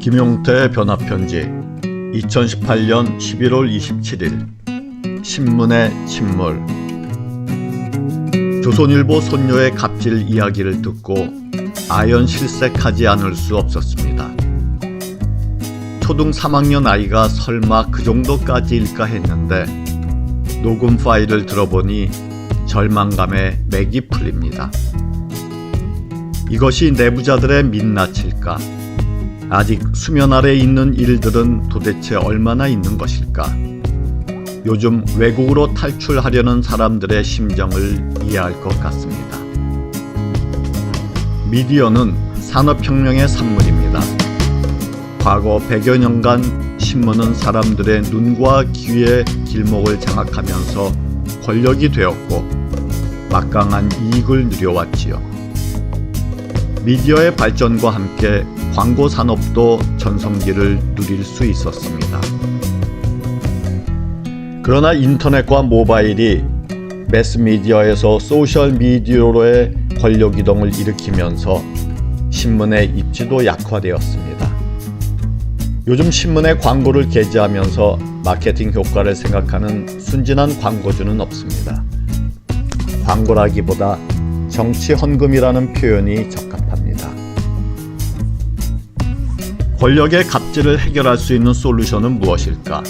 김용태의 변화편지 2018년 11월 27일 신문의 침몰 조선일보 손녀의 갑질 이야기를 듣고 아연 실색하지 않을 수 없었습니다. 초등 3학년 아이가 설마 그 정도까지일까 했는데 녹음 파일을 들어보니 절망감에 맥이 풀립니다. 이것이 내부자들의 민낯일까? 아직 수면 아래 있는 일들은 도대체 얼마나 있는 것일까? 요즘 외국으로 탈출하려는 사람들의 심정을 이해할 것 같습니다. 미디어는 산업혁명의 산물입니다. 과거 100여 년간 신문은 사람들의 눈과 귀의 길목을 장악하면서 권력이 되었고 막강한 이익을 누려왔지요. 미디어의 발전과 함께 광고 산업도 전성기를 누릴 수 있었습니다. 그러나 인터넷과 모바일이 매스미디어에서 소셜 미디어로의 권력 이동을 일으키면서 신문의 입지도 약화되었습니다. 요즘 신문에 광고를 게재하면서 마케팅 효과를 생각하는 순진한 광고주는 없습니다. 광고라기보다 정치 헌금이라는 표현이 적합합니다. 권력의 갑질을 해결할 수 있는 솔루션은 무엇일까?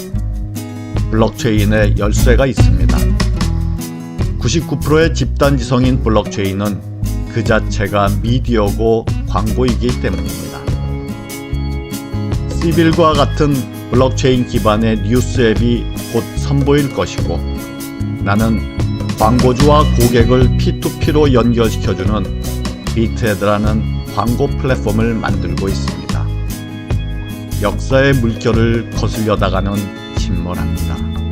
블록체인의 열쇠가 있습니다. 99%의 집단 지성인 블록체인은 그 자체가 미디어고 광고이기 때문입니다. 시빌과 같은 블록체인 기반의 뉴스 앱이 곧 선보일 것이고 나는 광고주와 고객을 P2P로 연결시켜주는 비트헤드라는 광고 플랫폼을 만들고 있습니다. 역사의 물결을 거슬려 나가는 침몰합니다.